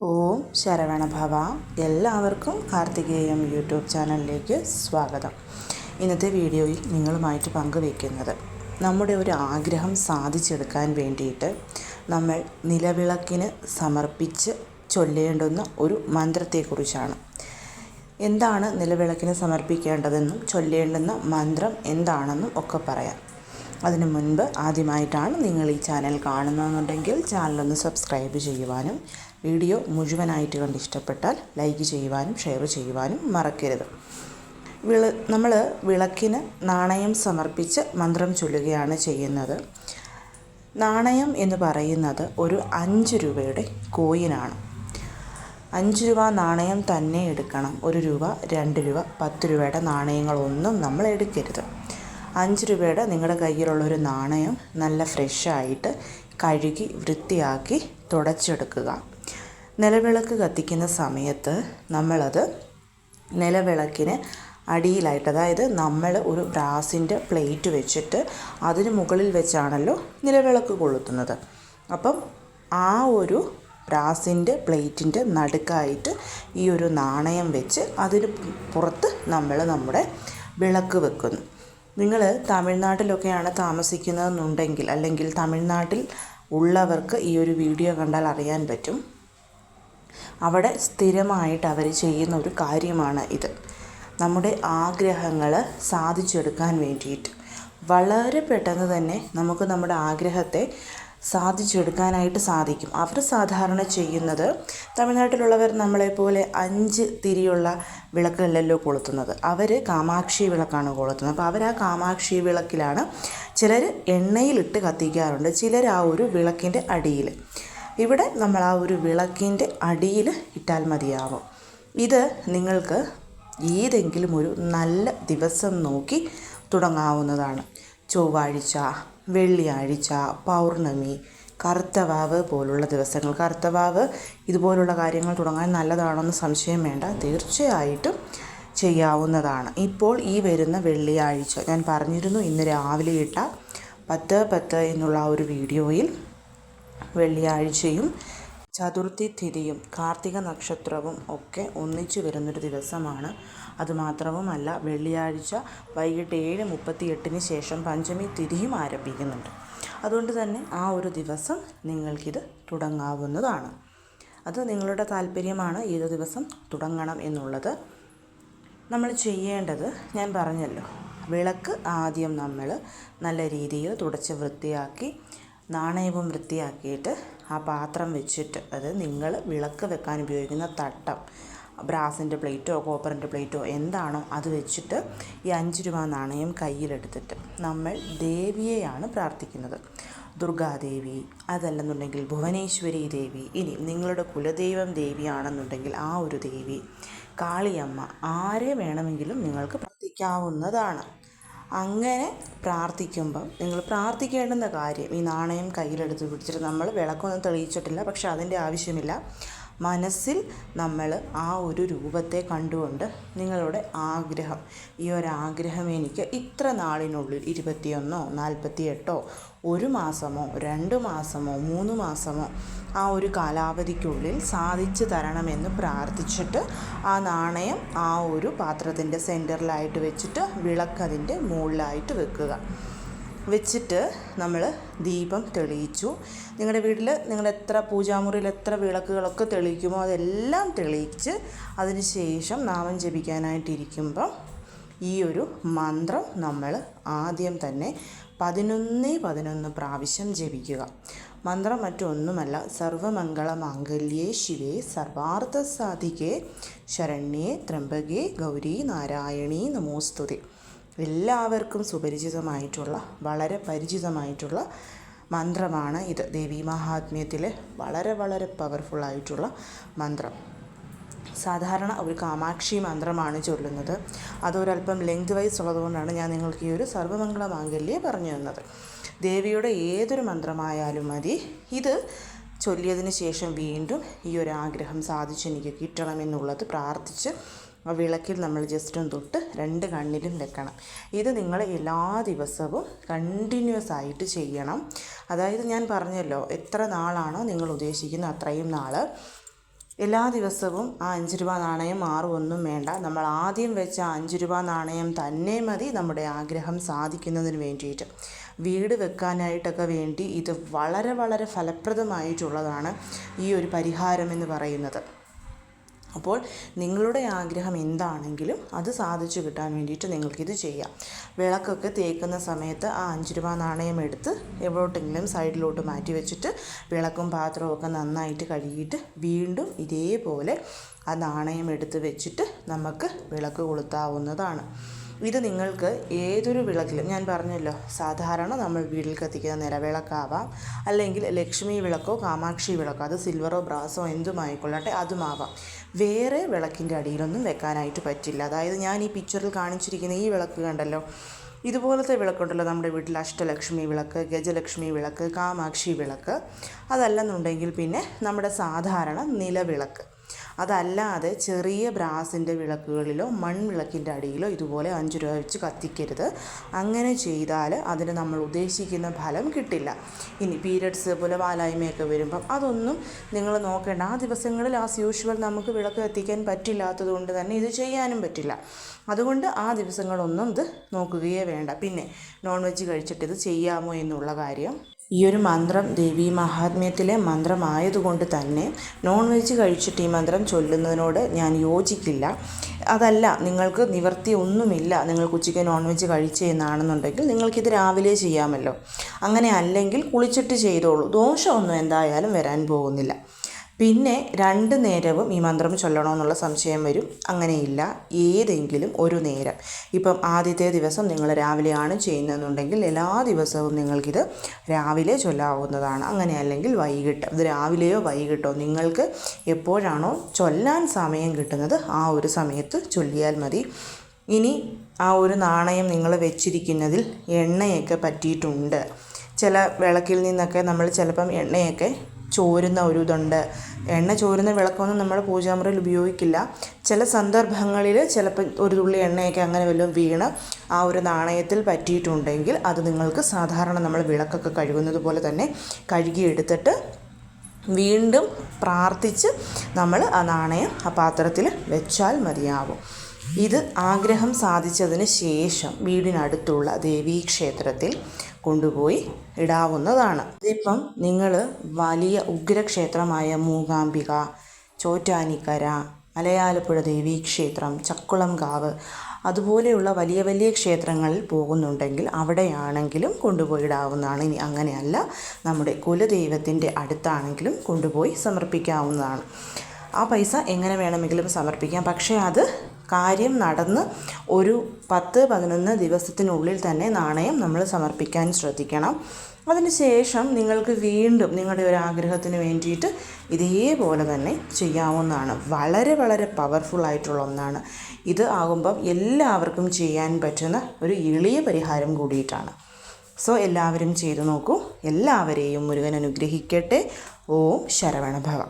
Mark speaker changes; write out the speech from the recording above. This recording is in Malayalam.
Speaker 1: ഓം ശരവണഭവ. എല്ലാവർക്കും കാർത്തികേയം യൂട്യൂബ് ചാനലിലേക്ക് സ്വാഗതം. ഇന്നത്തെ വീഡിയോയിൽ നിങ്ങളുമായിട്ട് പങ്കുവയ്ക്കുന്നത് നമ്മുടെ ഒരു ആഗ്രഹം സാധിച്ചെടുക്കാൻ വേണ്ടിയിട്ട് നമ്മൾ നിലവിളക്കിന് സമർപ്പിച്ച് ചൊല്ലേണ്ടുന്ന ഒരു മന്ത്രത്തെക്കുറിച്ചാണ്. എന്താണ് നിലവിളക്കിന് സമർപ്പിക്കേണ്ടതെന്നും ചൊല്ലേണ്ടുന്ന മന്ത്രം എന്താണെന്നും ഒക്കെ പറയാം. അതിനു മുൻപ് ആദ്യമായിട്ടാണ് നിങ്ങൾ ഈ ചാനൽ കാണുന്നതെന്നുണ്ടെങ്കിൽ ചാനലൊന്ന് സബ്സ്ക്രൈബ് ചെയ്യുവാനും വീഡിയോ മുഴുവനായിട്ട് കണ്ട് ഇഷ്ടപ്പെട്ടാൽ ലൈക്ക് ചെയ്യുവാനും ഷെയർ ചെയ്യുവാനും മറക്കരുത്. വിള നമ്മൾ വിളക്കിന് നാണയം സമർപ്പിച്ച് മന്ത്രം ചൊല്ലുകയാണ് ചെയ്യുന്നത്. നാണയം എന്ന് പറയുന്നത് ഒരു അഞ്ച് രൂപയുടെ കോയിനാണ്. അഞ്ച് രൂപ നാണയം തന്നെ എടുക്കണം. ഒരു രൂപ രണ്ട് രൂപ പത്ത് രൂപയുടെ നാണയങ്ങളൊന്നും നമ്മൾ എടുക്കരുത്. അഞ്ച് രൂപയുടെ നിങ്ങളുടെ കയ്യിലുള്ള ഒരു നാണയം നല്ല ഫ്രഷായിട്ട് കഴുകി വൃത്തിയാക്കി തുടച്ചെടുക്കുക. നിലവിളക്ക് കത്തിക്കുന്ന സമയത്ത് നമ്മളത് നിലവിളക്കിന് അടിയിലായിട്ട് അതായത് നമ്മൾ ഒരു ബ്രാസിന്റെ പ്ലേറ്റ് വെച്ചിട്ട് അതിന് മുകളിൽ വെച്ചാണല്ലോ നിലവിളക്ക് കൊളുത്തുന്നത്. അപ്പം ആ ഒരു ബ്രാസിന്റെ പ്ലേറ്റിന്റെ നടുക്കായിട്ട് ഈ ഒരു നാണയം വെച്ച് അതിന് പുറത്ത് നമ്മൾ നമ്മുടെ വിളക്ക് വെക്കുന്നു. നിങ്ങൾ തമിഴ്നാട്ടിലൊക്കെയാണ് താമസിക്കുന്നതെന്നുണ്ടെങ്കിൽ അല്ലെങ്കിൽ തമിഴ്നാട്ടിൽ ഉള്ളവർക്ക് ഈ ഒരു വീഡിയോ കണ്ടാൽ അറിയാൻ പറ്റും. അവിടെ സ്ഥിരമായിട്ട് അവർ ചെയ്യുന്ന ഒരു കാര്യമാണ് ഇത്. നമ്മുടെ ആഗ്രഹങ്ങൾ സാധിച്ചെടുക്കാൻ വേണ്ടിയിട്ട്. വളരെ പെട്ടെന്ന് തന്നെ നമുക്ക് നമ്മുടെ ആഗ്രഹത്തെ സാധിച്ചെടുക്കാനായിട്ട് സാധിക്കും. അവർ സാധാരണ ചെയ്യുന്നത് തമിഴ്നാട്ടിലുള്ളവർ നമ്മളെപ്പോലെ അഞ്ച് തിരിയുള്ള വിളക്കല്ലല്ലോ കൊളുത്തുന്നത്. അവർ കാമാക്ഷി വിളക്കാണ് കൊളുത്തുന്നത്. അപ്പോൾ അവർ ആ കാമാക്ഷി വിളക്കിലാണ് ചിലർ എണ്ണയിലിട്ട് കത്തിക്കാറുണ്ട്. ചിലർ ആ ഒരു വിളക്കിന്റെ അടിയിൽ. ഇവിടെ നമ്മൾ ആ ഒരു വിളക്കിന്റെ അടിയിൽ ഇട്ടാൽ മതിയാവും. ഇത് നിങ്ങൾക്ക് ഏതെങ്കിലും ഒരു നല്ല ദിവസം നോക്കി തുടങ്ങാവുന്നതാണ്. ചൊവ്വാഴ്ച വെള്ളിയാഴ്ച പൗർണമി കറുത്തവാവ് പോലുള്ള ദിവസങ്ങൾ. കറുത്തവാവ് ഇതുപോലുള്ള കാര്യങ്ങൾ തുടങ്ങാൻ നല്ലതാണെന്ന് സംശയം വേണ്ട. തീർച്ചയായിട്ടും ചെയ്യാവുന്നതാണ്. ഇപ്പോൾ ഈ വരുന്ന വെള്ളിയാഴ്ച ഞാൻ പറഞ്ഞിരുന്നു ഇന്ന് രാവിലെ ഇട്ട പത്ത് പത്ത് എന്നുള്ള ആ ഒരു വീഡിയോയിൽ വെള്ളിയാഴ്ചയും ചതുർത്ഥി തിഥിയും കാർത്തിക നക്ഷത്രവും ഒക്കെ ഒന്നിച്ചു വരുന്നൊരു ദിവസമാണ്. അതുമാത്രവുമല്ല വെള്ളിയാഴ്ച വൈകിട്ട് ഏഴ് മുപ്പത്തി എട്ടിന് ശേഷം പഞ്ചമി തിഥിയും ആരംഭിക്കുന്നുണ്ട്. അതുകൊണ്ട് തന്നെ ആ ഒരു ദിവസം നിങ്ങൾക്കിത് തുടങ്ങാവുന്നതാണ്. അത് നിങ്ങളുടെ താല്പര്യമാണ് ഏത് ദിവസം തുടങ്ങണം എന്നുള്ളത്. നമ്മൾ ചെയ്യേണ്ടത് ഞാൻ പറഞ്ഞല്ലോ വിളക്ക് ആദ്യം നമ്മൾ നല്ല രീതിയിൽ തുടച്ച് വൃത്തിയാക്കി നാണയവും വൃത്തിയാക്കിയിട്ട് ആ പാത്രം വെച്ചിട്ട് അത് നിങ്ങൾ വിളക്ക് വെക്കാൻ ഉപയോഗിക്കുന്ന തട്ടം ബ്രാസിന്റെ പ്ലേറ്റോ കോപ്പറിന്റെ പ്ലേറ്റോ എന്താണോ അത് വെച്ചിട്ട് ഈ അഞ്ച് രൂപ നാണയം കയ്യിലെടുത്തിട്ട് നമ്മൾ ദേവിയെയാണ് പ്രാർത്ഥിക്കുന്നത്. ദുർഗാദേവി അതല്ലെന്നുണ്ടെങ്കിൽ ഭുവനേശ്വരി ദേവി ഇനി നിങ്ങളുടെ കുലദൈവം ദേവിയാണെന്നുണ്ടെങ്കിൽ ആ ഒരു ദേവി കാളിയമ്മ ആരെ വേണമെങ്കിലും നിങ്ങൾക്ക് പ്രാർത്ഥിക്കാവുന്നതാണ്. അങ്ങനെ പ്രാർത്ഥിക്കുമ്പം നിങ്ങൾ പ്രാർത്ഥിക്കേണ്ടുന്ന കാര്യം ഈ നാണയം കയ്യിലെടുത്ത് പിടിച്ചിട്ട് നമ്മൾ വിളക്കൊന്നും തെളിയിച്ചിട്ടില്ല പക്ഷെ അതിന്റെ ആവശ്യമില്ല. മനസ്സിൽ നമ്മൾ ആ ഒരു രൂപത്തെ കണ്ടുകൊണ്ട് നിങ്ങളുടെ ആഗ്രഹം. ഈ ഒരു ആഗ്രഹം എനിക്ക് ഇത്ര നാളിനുള്ളിൽ ഇരുപത്തിയൊന്നോ നാൽപ്പത്തി എട്ടോ ഒരു മാസമോ രണ്ട് മാസമോ മൂന്ന് മാസമോ ആ ഒരു കാലാവധിക്കുള്ളിൽ സാധിച്ചു തരണമെന്ന് പ്രാർത്ഥിച്ചിട്ട് ആ നാണയം ആ ഒരു പാത്രത്തിന്റെ സെന്ററിലായിട്ട് വെച്ചിട്ട് വിളക്കതിന്റെ മുകളിലായിട്ട് വെക്കുക. വെച്ചിട്ട് നമ്മൾ ദീപം തെളിയിച്ചു. നിങ്ങളുടെ വീട്ടിൽ നിങ്ങൾ എത്ര പൂജാമുറിയിൽ എത്ര വിളക്കുകളൊക്കെ തെളിയിക്കുമോ അതെല്ലാം തെളിയിച്ച് അതിന് ശേഷം നാമം ജപിക്കാനായിട്ടിരിക്കുമ്പം ഈ ഒരു മന്ത്രം നമ്മൾ ആദ്യം തന്നെ പതിനൊന്ന് പതിനൊന്ന് പ്രാവശ്യം ജപിക്കുക. മന്ത്രം മറ്റൊന്നുമല്ല സർവമംഗള മാംഗല്യേ ശിവേ സർവാർത്ഥ സാധികേ ശരണ്യേ ത്രംബകേ ഗൗരി നാരായണീ നമോസ്തുതി. എല്ലാവർക്കും സുപരിചിതമായിട്ടുള്ള വളരെ പരിചിതമായിട്ടുള്ള മന്ത്രമാണ് ഇത്. ദേവി മഹാത്മ്യത്തിലെ വളരെ വളരെ പവർഫുള്ളായിട്ടുള്ള മന്ത്രം. സാധാരണ ഒരു കാമാക്ഷി മന്ത്രമാണ് ചൊല്ലുന്നത്. അതൊരല്പം ലെങ്ത് വൈസ് ഉള്ളതുകൊണ്ടാണ് ഞാൻ നിങ്ങൾക്ക് ഈ ഒരു സർവമംഗള മാംഗല്യെ പറഞ്ഞു തന്നത്. ദേവിയുടെ ഏതൊരു മന്ത്രമായാലും മതി ഇത് ചൊല്ലിയതിന് ശേഷം വീണ്ടും ഈ ഒരു ആഗ്രഹം സാധിച്ചെനിക്ക് കിട്ടണമെന്നുള്ളത് പ്രാർത്ഥിച്ച് വിളക്കിൽ നമ്മൾ ജസ്റ്റ് ഒന്ന് തൊട്ട് രണ്ട് കണ്ണിലും വെക്കണം. ഇത് നിങ്ങൾ എല്ലാ ദിവസവും കണ്ടിന്യൂസ് ആയിട്ട് ചെയ്യണം. അതായത് ഞാൻ പറഞ്ഞല്ലോ എത്ര നാളാണോ നിങ്ങൾ ഉദ്ദേശിക്കുന്നത് അത്രയും നാൾ എല്ലാ ദിവസവും ആ അഞ്ച് രൂപ നാണയം മാറുമൊന്നും വേണ്ട. നമ്മൾ ആദ്യം വെച്ച അഞ്ച് രൂപ നാണയം തന്നെ മതി നമ്മുടെ ആഗ്രഹം സാധിക്കുന്നതിന് വേണ്ടിയിട്ട്. വീട് വെക്കാനായിട്ടൊക്കെ വേണ്ടി ഇത് വളരെ വളരെ ഫലപ്രദമായിട്ടുള്ളതാണ് ഈ ഒരു പരിഹാരം എന്ന് പറയുന്നത്. അപ്പോൾ നിങ്ങളുടെ ആഗ്രഹം എന്താണെങ്കിലും അത് സാധിച്ചു കിട്ടാൻ വേണ്ടിയിട്ട് നിങ്ങൾക്കിത് ചെയ്യാം. വിളക്കൊക്കെ തേക്കുന്ന സമയത്ത് ആ അഞ്ച് രൂപ നാണയം എടുത്ത് എവിടോട്ടെങ്കിലും സൈഡിലോട്ട് മാറ്റി വെച്ചിട്ട് വിളക്കും പാത്രവും ഒക്കെ നന്നായിട്ട് കഴുകിയിട്ട് വീണ്ടും ഇതേപോലെ ആ നാണയം എടുത്ത് വെച്ചിട്ട് നമുക്ക് വിളക്ക് കൊളുത്താവുന്നതാണ്. ഇത് നിങ്ങൾക്ക് ഏതൊരു വിളക്കിലും ഞാൻ പറഞ്ഞല്ലോ സാധാരണ നമ്മൾ വീട്ടിൽ കത്തിക്കുന്ന നിലവിളക്കാവാം അല്ലെങ്കിൽ ലക്ഷ്മി വിളക്കോ കാമാക്ഷി വിളക്കോ അത് സിൽവറോ ബ്രാസോ എന്തുമായിക്കൊള്ളട്ടെ അതുമാവാം. വേറെ വിളക്കിന്റെ അടിയിലൊന്നും വെക്കാനായിട്ട് പറ്റില്ല. അതായത് ഞാൻ ഈ പിക്ചറിൽ കാണിച്ചിരിക്കുന്ന ഈ വിളക്ക് കണ്ടല്ലോ ഇതുപോലത്തെ വിളക്കുണ്ടല്ലോ നമ്മുടെ വീട്ടിൽ അഷ്ടലക്ഷ്മി വിളക്ക് ഗജലക്ഷ്മി വിളക്ക് കാമാക്ഷി വിളക്ക് അതല്ലെന്നുണ്ടെങ്കിൽ പിന്നെ നമ്മുടെ സാധാരണ നിലവിളക്ക്. അതല്ലാതെ ചെറിയ ബ്രാസിന്റെ വിളക്കുകളിലോ മൺവിളക്കിന്റെ അടിയിലോ ഇതുപോലെ അഞ്ച് രൂപ വെച്ച് കത്തിക്കരുത്. അങ്ങനെ ചെയ്താൽ അതിന് നമ്മൾ ഉദ്ദേശിക്കുന്ന ഫലം കിട്ടില്ല. ഇനി പീരിയഡ്സ് പോലെ വാലായ്മയൊക്കെ വരുമ്പം അതൊന്നും നിങ്ങൾ നോക്കേണ്ട. ആ ദിവസങ്ങളിൽ ആസ് യൂഷ്വൽ നമുക്ക് വിളക്ക് കത്തിക്കാൻ പറ്റില്ലാത്തത് കൊണ്ട് തന്നെ ഇത് ചെയ്യാനും പറ്റില്ല. അതുകൊണ്ട് ആ ദിവസങ്ങളൊന്നും ഇത് നോക്കുകയേ വേണ്ട. പിന്നെ നോൺ വെജ് കഴിച്ചിട്ട് ഇത് ചെയ്യാമോ എന്നുള്ള കാര്യം ഈ ഒരു മന്ത്രം ദേവി മഹാത്മ്യത്തിലെ മന്ത്രമായതുകൊണ്ട് തന്നെ നോൺ വെജ് കഴിച്ചിട്ട് ഈ മന്ത്രം ചൊല്ലുന്നതിനോട് ഞാൻ യോജിക്കില്ല. അതല്ല നിങ്ങൾക്ക് നിവർത്തി ഒന്നുമില്ല നിങ്ങൾക്ക് ഉച്ചയ്ക്ക് നോൺ വെജ് കഴിച്ചു എന്നാണെന്നുണ്ടെങ്കിൽ നിങ്ങൾക്കിത് രാവിലെ ചെയ്യാമല്ലോ. അങ്ങനെ അല്ലെങ്കിൽ കുളിച്ചിട്ട് ചെയ്തോളൂ. ദോഷമൊന്നും എന്തായാലും വരാൻ പോകുന്നില്ല. പിന്നെ രണ്ട് നേരവും ഈ മന്ത്രം ചൊല്ലണമെന്നുള്ള സംശയം വരും. അങ്ങനെയില്ല. ഏതെങ്കിലും ഒരു നേരം. ഇപ്പം ആദ്യത്തെ ദിവസം നിങ്ങൾ രാവിലെയാണ് ചെയ്യുന്നതെന്നുണ്ടെങ്കിൽ എല്ലാ ദിവസവും നിങ്ങൾക്കിത് രാവിലെ ചൊല്ലാവുന്നതാണ്. അങ്ങനെ അല്ലെങ്കിൽ വൈകിട്ട്. അത് രാവിലെയോ വൈകിട്ടോ നിങ്ങൾക്ക് എപ്പോഴാണോ ചൊല്ലാൻ സമയം കിട്ടുന്നത് ആ ഒരു സമയത്ത് ചൊല്ലിയാൽ മതി. ഇനി ആ ഒരു നാണയം നിങ്ങൾ വെച്ചിരിക്കുന്നതിൽ എണ്ണയൊക്കെ പറ്റിയിട്ടുണ്ട്. ചില വിളക്കിൽ നിന്നൊക്കെ നമ്മൾ ചിലപ്പം എണ്ണയൊക്കെ ചോരുന്ന ഒരു ഇതുണ്ട് എണ്ണ ചോരുന്ന വിളക്കൊന്നും നമ്മൾ പൂജാമുറിയിൽ ഉപയോഗിക്കില്ല. ചില സന്ദർഭങ്ങളിൽ ചിലപ്പോൾ ഒരു തുള്ളി എണ്ണയൊക്കെ അങ്ങനെ വല്ലതും വീണ് ആ ഒരു നാണയത്തിൽ പറ്റിയിട്ടുണ്ടെങ്കിൽ അത് നിങ്ങൾക്ക് സാധാരണ നമ്മൾ വിളക്കൊക്കെ കഴുകുന്നത് പോലെ തന്നെ കഴുകിയെടുത്തിട്ട് വീണ്ടും പ്രാർത്ഥിച്ച് നമ്മൾ ആ നാണയം ആ പാത്രത്തിൽ വെച്ചാൽ മതിയാവും. ഇത് ആഗ്രഹം സാധിച്ചതിന് ശേഷം വീടിനടുത്തുള്ള ദേവീക്ഷേത്രത്തിൽ കൊണ്ടുപോയി ഇടാവുന്നതാണ്. ഇതിപ്പം നിങ്ങൾ വലിയ ഉഗ്രക്ഷേത്രമായ മൂകാംബിക ചോറ്റാനിക്കര മലയാലപ്പുഴ ദേവീക്ഷേത്രം ചക്കുളംകാവ് അതുപോലെയുള്ള വലിയ വലിയ ക്ഷേത്രങ്ങളിൽ പോകുന്നുണ്ടെങ്കിൽ അവിടെയാണെങ്കിലും കൊണ്ടുപോയി ഇടാവുന്നതാണ്. ഇനി അങ്ങനെയല്ല നമ്മുടെ കുലദൈവത്തിന്റെ അടുത്താണെങ്കിലും കൊണ്ടുപോയി സമർപ്പിക്കാവുന്നതാണ്. ആ പൈസ എങ്ങനെ വേണമെങ്കിലും സമർപ്പിക്കാം. പക്ഷേ അത് കാര്യം നടന്ന് ഒരു പത്ത് പതിനൊന്ന് ദിവസത്തിനുള്ളിൽ തന്നെ നാണയം നമ്മൾ സമർപ്പിക്കാൻ ശ്രദ്ധിക്കണം. അതിനുശേഷം നിങ്ങൾക്ക് വീണ്ടും നിങ്ങളുടെ ഒരു ആഗ്രഹത്തിന് വേണ്ടിയിട്ട് ഇതേപോലെ തന്നെ ചെയ്യാവുന്നതാണ്. വളരെ വളരെ പവർഫുൾ ആയിട്ടുള്ള ഒന്നാണ്. ഇത് ആകുമ്പം എല്ലാവർക്കും ചെയ്യാൻ പറ്റുന്ന ഒരു എളിയ പരിഹാരം കൂടിയിട്ടാണ്. സോ എല്ലാവരും ചെയ്തു നോക്കൂ. എല്ലാവരെയും മുരുകൻ അനുഗ്രഹിക്കട്ടെ. ഓം ശരവണഭവ.